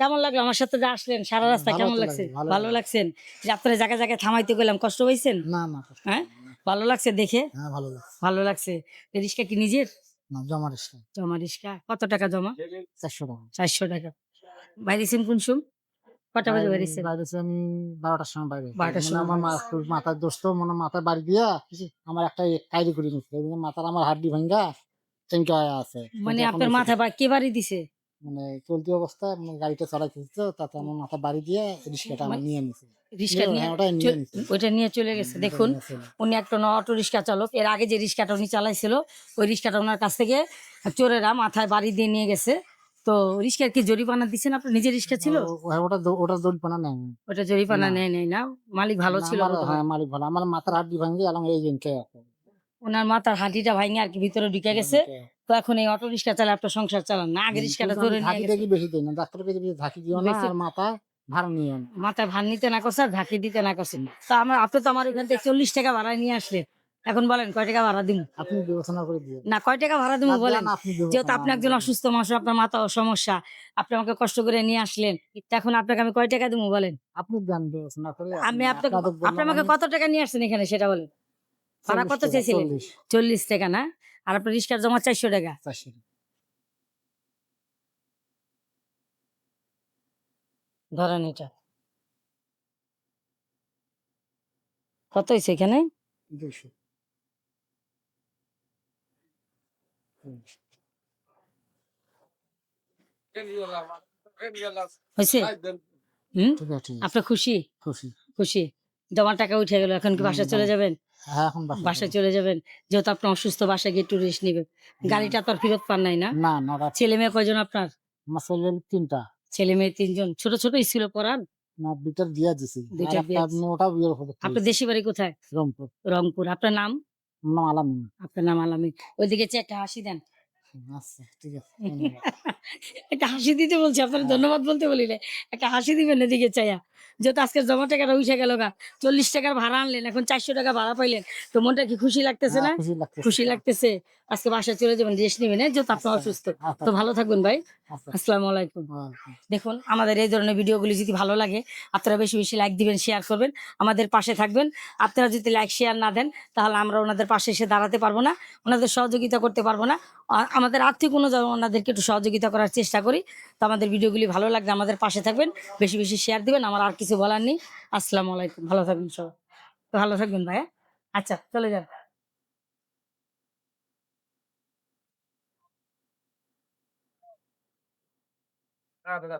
কেমন লাগল? আমার সাথে যে আসলেন সারা রাস্তা কেমন লাগছে? ভালো লাগছেন? যে আপনারা জায়গায় জায়গায় থামাইতে গেলাম কষ্ট হয়েছেন না না হ্যাঁ? ভালো লাগছে দেখে? হ্যাঁ ভালো লাগছে। ভালো লাগছে। রিক্সা কি নিজের? না জমা রিক্সা। জমা রিক্সা। কত টাকা জমা? চারশো টাকা। চারশো টাকা। বাইরেছেন কোন সুম কটা বাজে বাইরেছি বারোটার সময় বাইরে। বারোটার মানে সময় আমার মাথার দোস্ত মানে মাথার বাড়ি দিয়া আমার একটা কায়রি করে নিচ্ছে মাথার আমার হাড্ডি ভাঙ্গা চেঙ্কা আছে। মানে আপনার বেঁচে মাথা কে বাড়ি দিছে? মানে চলতি অবস্থায় মানে গাড়িটা চালাইতেছি তো তাতে আমার মাথা বাড়ি দিয়ে রিক্সাটা মানে নিয়ে নিছে। রিক্সা নিয়ে হ্যাঁ, ওইটা নিয়ে চলে গেছে। দেখুন উনি একটা অটো রিক্সা চালক। এর আগে যে রিক্সাটা উনি চালাইছিল ওই রিক্সাটা ওনার কাছ থেকে চোরেরা মাথায় বাড়ি দিয়ে নিয়ে গেছে। তো রিক্সার কি জরিমানা দিচ্ছেন আপনার নিজের রিক্সা ছিল? ও- ওটা ওটা জরিপানা নেই ওটা জরিমানা। নেয় নেই না? মালিক ভালো ছিল আমার- হ্যাঁ মালিক ভালো। আমার মাথার হাড্ডি ভাঙ্গি এবং এই জনকে ওনার মাথার হাঁটিটা ভাঙে আর কি ভিতরে ঢুকে গেছে। তো এখন এই অটো রিক্সা চালা আপনার সংসার চালান না। আগে রিক্সাটা ধরে নিয়ে। বেশি ডাক্তার কাছে বেশি ঝাঁকি দিও না আর মাথা ভাড়া নিও না। মাথায় ভান নিতে না করছে আর ঝাঁকি দিতে না তো আমার আপনি তো আমার এখান থেকে চল্লিশ টাকা ভাড়া নিয়ে আসলেন। এখন বলেন কয় টাকা ভাড়া দিব আপনি বিবেচনা করে দিয়ে না কয় টাকা ভাড়া দিব বলেন? যেহেতু আপনি একজন অসুস্থ মানুষ আপনার মাথা সমস্যা আপনি আমাকে কষ্ট করে নিয়ে আসলেন। এখন আপনাকে আমি কয় টাকা দিব বলেন? আপনি দেন বিবেচনা করে আমি আপনাকে আপনি আমাকে কত টাকা নিয়ে আসছেন এখানে সেটা বলেন? ভাড়া কত চেয়েছিলেন? চল্লিশ টাকা না? আর আপনার রিক্সার জমা চারশো টাকা। 400 ধরেন এটা। কত হয়েছে এখানে? 200 হয়েছে? হুম? ঠিক আছে ঠিক আছে। আপনি খুশি? খুশি। খুশি। জমা টাকা উঠে গেল এখন কি বাসায় চলে যাবেন? হ্যাঁ এখন বাসায় চলে যাবেন। যেহেতু আপনি অসুস্থ বাসায় গিয়ে টুরিস্ট নেবেন। গাড়িটা তো আর ফেরত পান নাই না? না না ছেলে মেয়ে কয়জন আপনার? আমার ছেলে তিনটা। ছেলে মেয়ে তিনজন। ছোট ছোট স্কুলে পড়ান? না দুইটার দিয়া দিছি। দুইটা বিয়া। ওটা বিয়ের হবে। আপনার দেশি বাড়ি কোথায়? রংপুর। রংপুর। আপনার নাম? নাম আলামিন। আপনার নাম আলামিন। ওইদিকে একটা হাসি দেন। আচ্ছা ঠিক আছে ধন্যবাদ। একটা হাসি দিতে বলছি আপনার ধন্যবাদ বলতে বলিলে। একটা হাসি দিবেন এদিকে চাইয়া। যেহেতু আজকে জমা টাকাটা উঠে গেল গা চল্লিশ টাকার ভাড়া আনলেন এখন চারশো টাকা ভাড়া পাইলেন। তো মনটা কি খুশি লাগতেছে না? হ্যাঁ, খুশি লাগতেছে। আজকে বাসায় চলে যাবেন রেস্ট নেবেন? যেহেতু আপনি অসুস্থ। আচ্ছা, তো ভালো থাকবেন ভাই। আচ্ছা, আসসালামু আলাইকুম। আচ্ছা। দেখুন আমাদের এই ধরনের ভিডিওগুলি যদি ভালো লাগে আপনারা বেশি বেশি লাইক দিবেন শেয়ার করবেন আমাদের পাশে থাকবেন। আপনারা যদি লাইক শেয়ার না দেন তাহলে আমরা ওনাদের পাশে এসে দাঁড়াতে পারব না ওনাদের সহযোগিতা করতে পারব না। আমাদের আর্থিক অনুযায়ী ওনাদেরকে একটু সহযোগিতা করার চেষ্টা করি। তো আমাদের ভিডিওগুলি ভালো লাগলে আমাদের পাশে থাকবেন বেশি বেশি শেয়ার দিবেন আমার আর কিছু বলার নেই। আসসালামু আলাইকুম। ভালো থাকবেন সবাই। ভালো থাকবেন ভাইয়া। আচ্ছা চলে যান। দাদা.